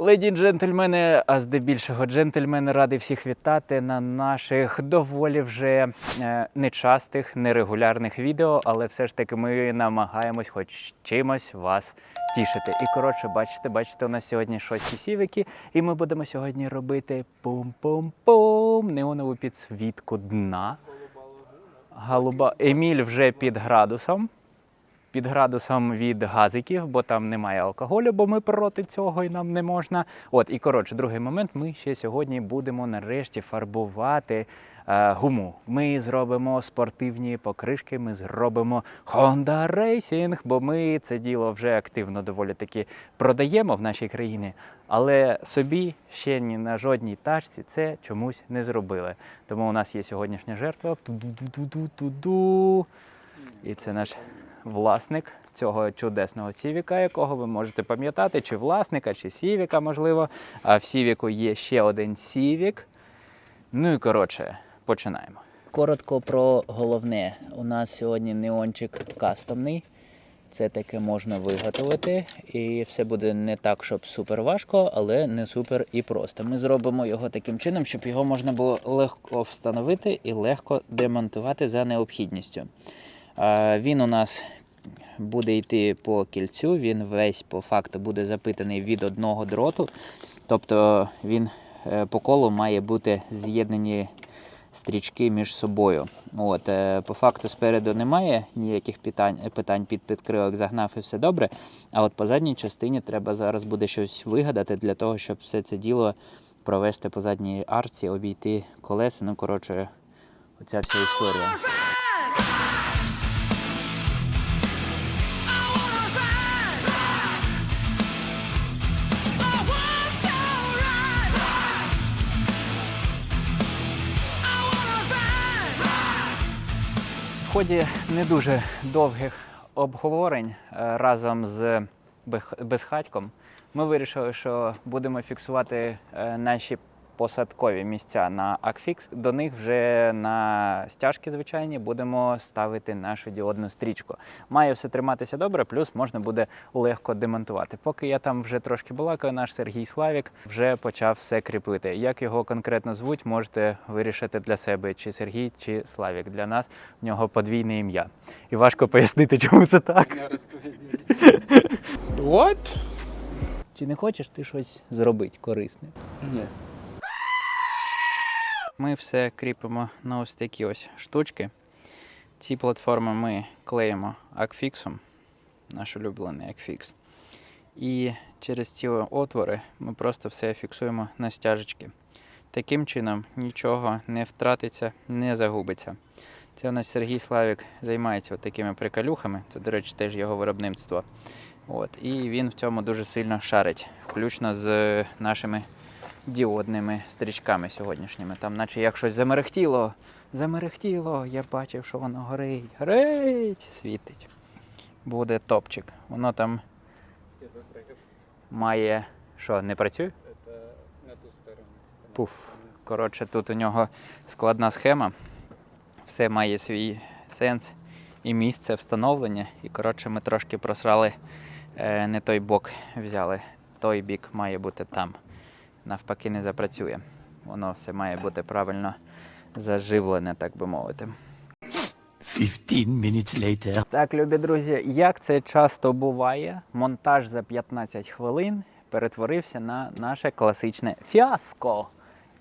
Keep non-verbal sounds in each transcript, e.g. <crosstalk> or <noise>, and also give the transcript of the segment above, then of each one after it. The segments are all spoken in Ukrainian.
Леді джентльмени, а здебільшого джентльмени, радий всіх вітати на наших доволі вже е, нечастих, нерегулярних відео, але все ж таки ми намагаємось хоч чимось вас тішити. І коротше, бачите, бачите, у нас сьогодні шості сівики, і ми будемо сьогодні робити пум-пум-пум неонову підсвітку дна. Голуба Еміль вже під градусом під градусом від газиків, бо там немає алкоголю, бо ми проти цього і нам не можна. От і коротше, другий момент. Ми ще сьогодні будемо нарешті фарбувати е, гуму. Ми зробимо спортивні покришки, ми зробимо Honda Racing, бо ми це діло вже активно доволі таки продаємо в нашій країні. Але собі ще ні на жодній тачці це чомусь не зробили. Тому у нас є сьогоднішня жертва. І це наш власник цього чудесного сівіка, якого ви можете пам'ятати, чи власника, чи сівіка, можливо. А в сівіку є ще один сівік. Ну і коротше, починаємо. Коротко про головне. У нас сьогодні неончик кастомний. Це таке можна виготовити, і все буде не так, щоб супер важко, але не супер і просто. Ми зробимо його таким чином, щоб його можна було легко встановити і легко демонтувати за необхідністю. Він у нас буде йти по кільцю, він весь по факту буде запитаний від одного дроту. Тобто він е, по колу має бути з'єднані стрічки між собою. От, е, по факту спереду немає ніяких питань, питань під підкривок загнав і все добре. А от по задній частині треба зараз буде щось вигадати для того, щоб все це діло провести по задній арці, обійти колеса. Ну, коротше, оця вся історія. Ході не дуже довгих обговорень е, разом з безхатьком. Ми вирішили, що будемо фіксувати е, наші посадкові місця на Акфікс. До них вже на стяжки звичайні будемо ставити нашу діодну стрічку. Має все триматися добре, плюс можна буде легко демонтувати. Поки я там вже трошки балакаю, наш Сергій Славік вже почав все кріпити. Як його конкретно звуть, можете вирішити для себе, чи Сергій, чи Славік. Для нас в нього подвійне ім'я. І важко пояснити, чому це так. What? Чи не хочеш ти щось зробити корисне? Ні. Ми все кріпимо на ось такі ось штучки. Ці платформи ми клеїмо акфіксом, наш улюблений акфікс. І через ці отвори ми просто все фіксуємо на стяжечки. Таким чином нічого не втратиться, не загубиться. Це у нас Сергій Славік займається от такими приколюхами. Це, до речі, теж його виробництво. От. І він в цьому дуже сильно шарить, включно з нашими діодними стрічками сьогоднішніми. Там, наче як щось замерехтіло, замерехтіло, я бачив, що воно горить, горить, світить. Буде топчик. Воно там має. Що, не працює? Это на ту сторону. Пуф. Коротше, тут у нього складна схема. Все має свій сенс і місце встановлення. І коротше, ми трошки просрали е, не той бок взяли. Той бік має бути там. Навпаки, не запрацює. Воно все має бути правильно заживлене, так би мовити. 15 minutes later. Так, любі друзі, як це часто буває, монтаж за 15 хвилин перетворився на наше класичне фіаско.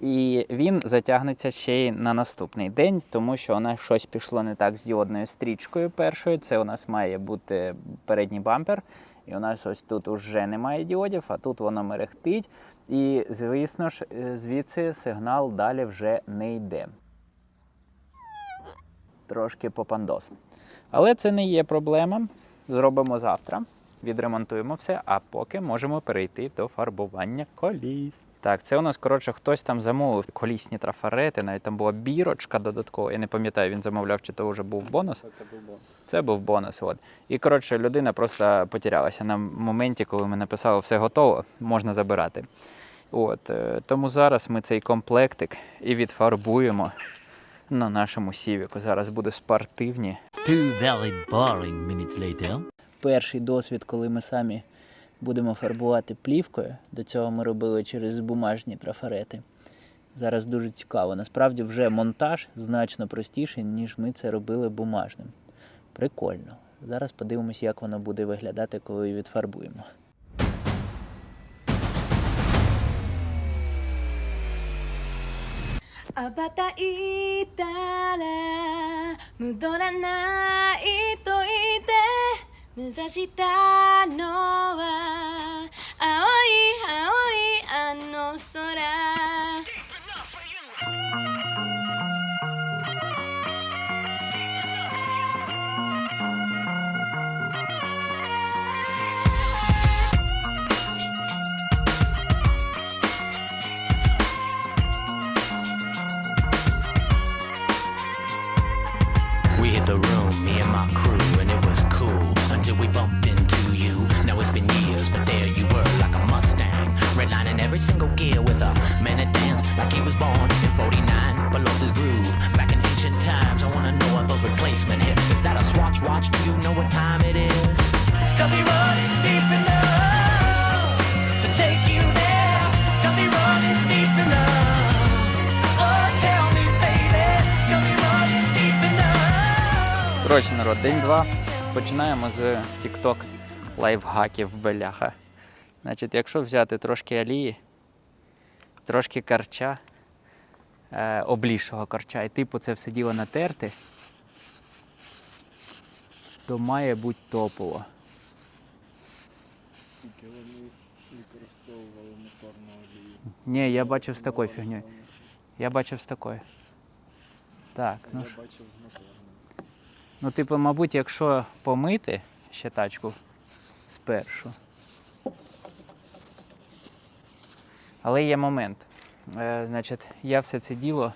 І він затягнеться ще й на наступний день, тому що у нас щось пішло не так з діодною стрічкою першою. Це у нас має бути передній бампер. І у нас ось тут уже немає діодів, а тут воно мерехтить. І, звісно ж, е, звідси сигнал далі вже не йде трошки попандос. Але це не є проблема. Зробимо завтра, відремонтуємо все, а поки можемо перейти до фарбування коліс. Так, це у нас, коротше, хтось там замовив колісні трафарети, навіть там була бірочка додаткова. Я не пам'ятаю, він замовляв, чи то вже був бонус. Це був бонус. От. І коротше, людина просто потерялася на моменті, коли ми написали все готово, можна забирати. От, е, тому зараз ми цей комплектик і відфарбуємо на нашому сівіку. Зараз буде спортивні. Two very boring minutes later перший досвід, коли ми самі будемо фарбувати плівкою. До цього ми робили через бумажні трафарети. Зараз дуже цікаво. Насправді вже монтаж значно простіший, ніж ми це робили бумажним. Прикольно. Зараз подивимось, як воно буде виглядати, коли відфарбуємо. Абата і тала, мудорана gitano. We hit the room, me and my crew, and it was cool until we bumped into you. Now it's been years, but there you were, like a Mustang, redlining every single gear with a man that danced like he was born in '49, but lost his groove. Back in ancient times, I wanna know what those replacement hips. Is that a Swatch watch? Do you know what time it is? Does he run deep enough Коротше, народ, день два. Починаємо з TikTok лайфхаків беляха. Значить, якщо взяти трошки олії, трошки карча, е, облішого карча, і типу це все діло натерти, то має бути топово. Тільки вони використовували моторну олію. Ні, я бачив з такою фігньою. Я бачив з такою. Так, ну Я бачив з моторною. Ну, типу, мабуть, якщо помити ще тачку спершу. Але є момент. Е, значить, я все це діло.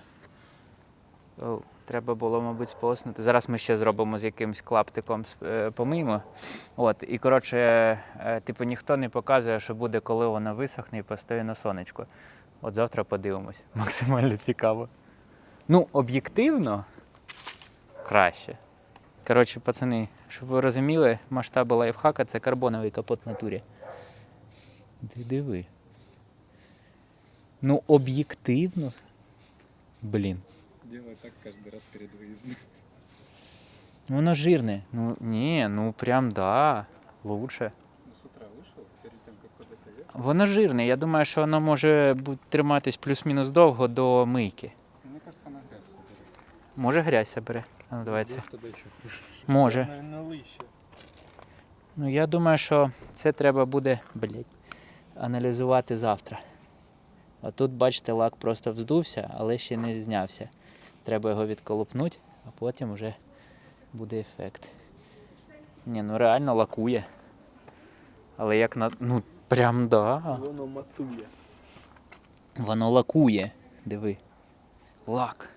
О, треба було, мабуть, сполоснути. Зараз ми ще зробимо з якимось клаптиком е, помиємо. От, і коротше, е, типу, ніхто не показує, що буде, коли воно висохне і постоїть на сонечку. От завтра подивимось. <laughs> Максимально цікаво. Ну, об'єктивно краще. Коротше, пацани, щоб ви розуміли, масштаби лайфхака це карбоновий капот в натурі. Ти диви. Ну, об'єктивно. Блін. Делаю так кожен раз перед виїздом. Воно жирне. Ну, ні, ну прям да. Лучше. Ну, с утра вышел, перед тем, как куда-то. Воно жирне. Я думаю, що воно може триматись плюс-мінус довго до мийки. Мне кажется, она грязь соберет. Може грязь забере. Ну. Може. Ну, я думаю, що це треба буде, блядь, аналізувати завтра. А тут, бачите, лак просто вздувся, але ще не знявся. Треба його відколупнути, а потім вже буде ефект. Ні, ну реально лакує. Але як на. Ну, прям да. Воно матує. Воно лакує. Диви. Лак.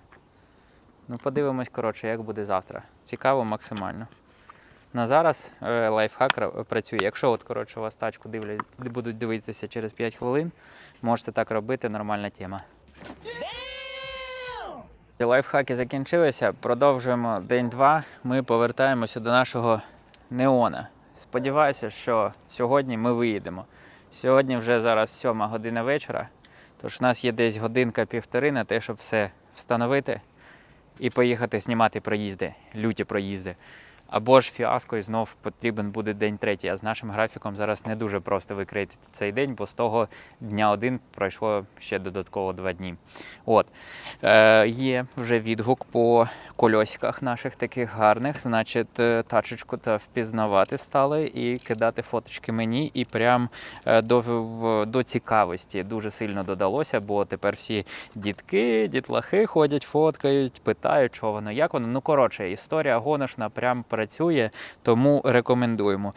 Ну, подивимось, коротше, як буде завтра. Цікаво максимально. На зараз е, лайфхак працює. Якщо от, коротше, у вас тачку дивлять, будуть дивитися через 5 хвилин, можете так робити, нормальна тема. Лайфхаки закінчилися. Продовжуємо день-два. Ми повертаємося до нашого неона. Сподіваюся, що сьогодні ми виїдемо. Сьогодні вже зараз 7 година вечора. Тож у нас є десь годинка-півтори на те, щоб все встановити і поїхати знімати проїзди, люті проїзди. Або ж фіаско і знов потрібен буде день третій. А з нашим графіком зараз не дуже просто викрити цей день, бо з того дня один пройшло ще додатково два дні. От. Е, є вже відгук по кольосиках наших таких гарних. Значить, е, тачечку та впізнавати стали і кидати фоточки мені. І прям е, до, до цікавості дуже сильно додалося, бо тепер всі дітки, дітлахи ходять, фоткають, питають, що воно, як воно. Ну, коротше, історія гоношна прям працює, тому рекомендуємо.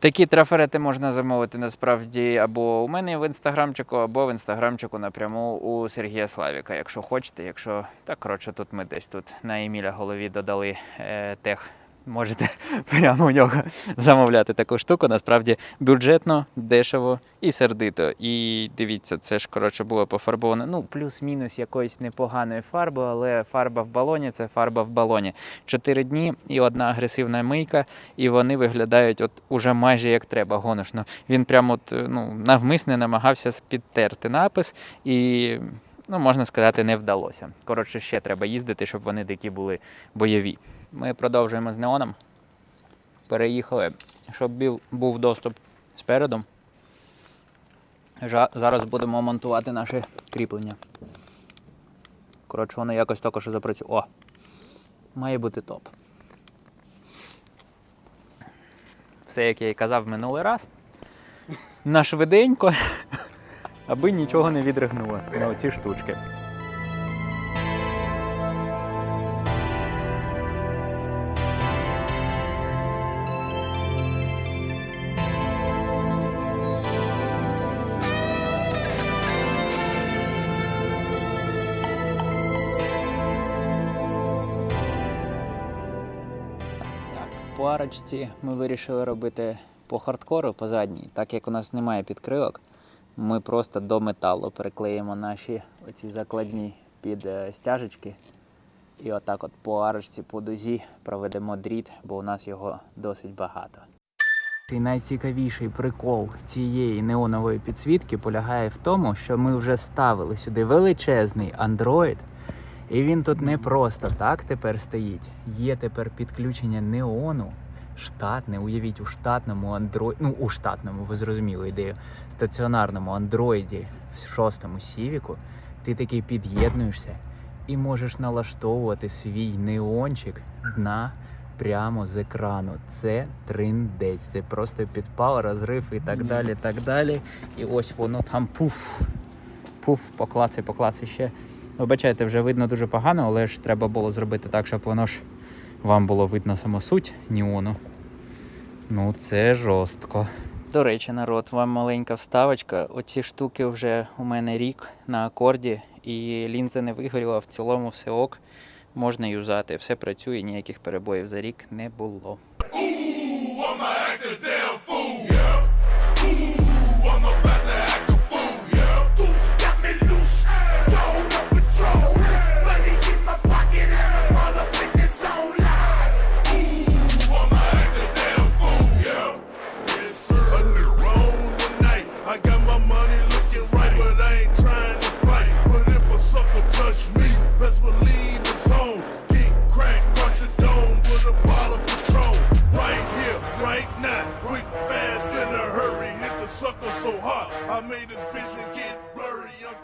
Такі трафарети можна замовити насправді або у мене в інстаграмчику, або в інстаграмчику напряму у Сергія Славіка, якщо хочете. Якщо так, коротше, тут ми десь тут на Еміля голові додали е, тех можете <laughs> прямо у нього замовляти таку штуку. Насправді бюджетно, дешево і сердито. І дивіться, це ж коротше було пофарбовано. Ну, плюс-мінус якоїсь непоганої фарби, але фарба в балоні це фарба в балоні. Чотири дні і одна агресивна мийка, і вони виглядають от уже майже як треба, гоношно. Він прямо от, ну, навмисне намагався підтерти напис і. Ну, можна сказати, не вдалося. Коротше, ще треба їздити, щоб вони такі були бойові. Ми продовжуємо з неоном. Переїхали, щоб був доступ спереду. Зараз будемо монтувати наші кріплення. Коротше, воно якось також запрацює. О! Має бути топ. Все, як я і казав минулий раз. На швиденько, <laughs> аби нічого не відригнуло на оці штучки. По арочці ми вирішили робити по хардкору, по задній. Так як у нас немає підкрилок, ми просто до металу приклеїмо наші оці закладні під е, стяжечки. І отак от по арочці, по дузі проведемо дріт, бо у нас його досить багато. І найцікавіший прикол цієї неонової підсвітки полягає в тому, що ми вже ставили сюди величезний Android, і він тут не просто так тепер стоїть. Є тепер підключення неону. Штатне, уявіть, у штатному Android, ну у штатному, ви зрозуміли ідею, стаціонарному андроїді в шостому сівіку, ти такий під'єднуєшся і можеш налаштовувати свій неончик на прямо з екрану. Це триндець. Це просто підпал, розрив і так далі. так далі. І ось воно там пуф. Пуф, поклацай, поклацай ще. Вибачайте, вже видно дуже погано, але ж треба було зробити так, щоб воно ж вам було видно саму суть Ніону. Ну, це жорстко. До речі, народ, вам маленька вставочка. Оці штуки вже у мене рік на акорді, і лінза не вигоріла, в цілому все ок. Можна юзати, все працює, ніяких перебоїв за рік не було. I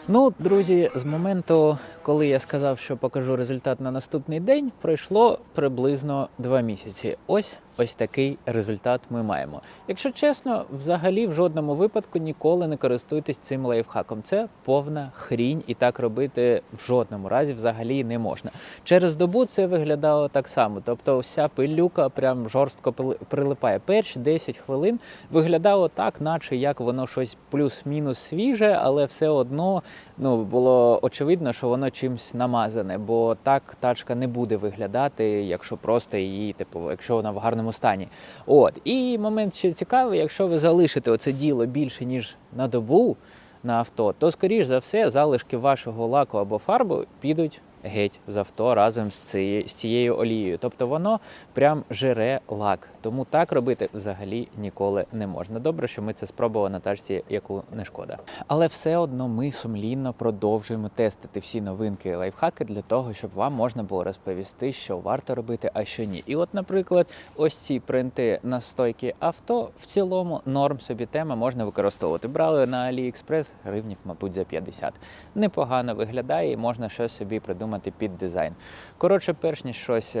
Ну, друзі, з моменту, коли я сказав, що покажу результат на наступний день, пройшло приблизно два місяці. Ось ось такий результат ми маємо. Якщо чесно, взагалі в жодному випадку ніколи не користуйтесь цим лайфхаком. Це повна хрінь, і так робити в жодному разі взагалі не можна. Через добу це виглядало так само. Тобто, вся пилюка прям жорстко прилипає. Перші 10 хвилин виглядало так, наче як воно щось плюс-мінус свіже, але все одно ну, було очевидно, що воно чимось намазане, бо так тачка не буде виглядати, якщо просто її, типу, якщо вона в гарному стані. От. І момент ще цікавий, якщо ви залишите оце діло більше, ніж на добу на авто, то, скоріш за все, залишки вашого лаку або фарби підуть геть з авто разом з цією, олією. Тобто воно прям жире лак. Тому так робити взагалі ніколи не можна. Добре, що ми це спробували на тачці, яку не шкода. Але все одно ми сумлінно продовжуємо тестити всі новинки і лайфхаки для того, щоб вам можна було розповісти, що варто робити, а що ні. І от, наприклад, ось ці принти на стойки авто в цілому норм собі тема можна використовувати. Брали на AliExpress гривнів, мабуть, за 50. Непогано виглядає і можна щось собі придумати під дизайн. Коротше, перш ніж щось.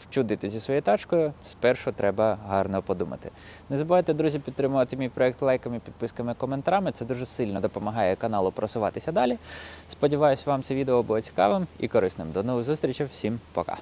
Вчудити зі своєю тачкою, спершу треба гарно подумати. Не забувайте, друзі, підтримувати мій проект лайками, підписками, коментарами. Це дуже сильно допомагає каналу просуватися далі. Сподіваюсь, вам це відео було цікавим і корисним. До нових зустрічей, всім пока!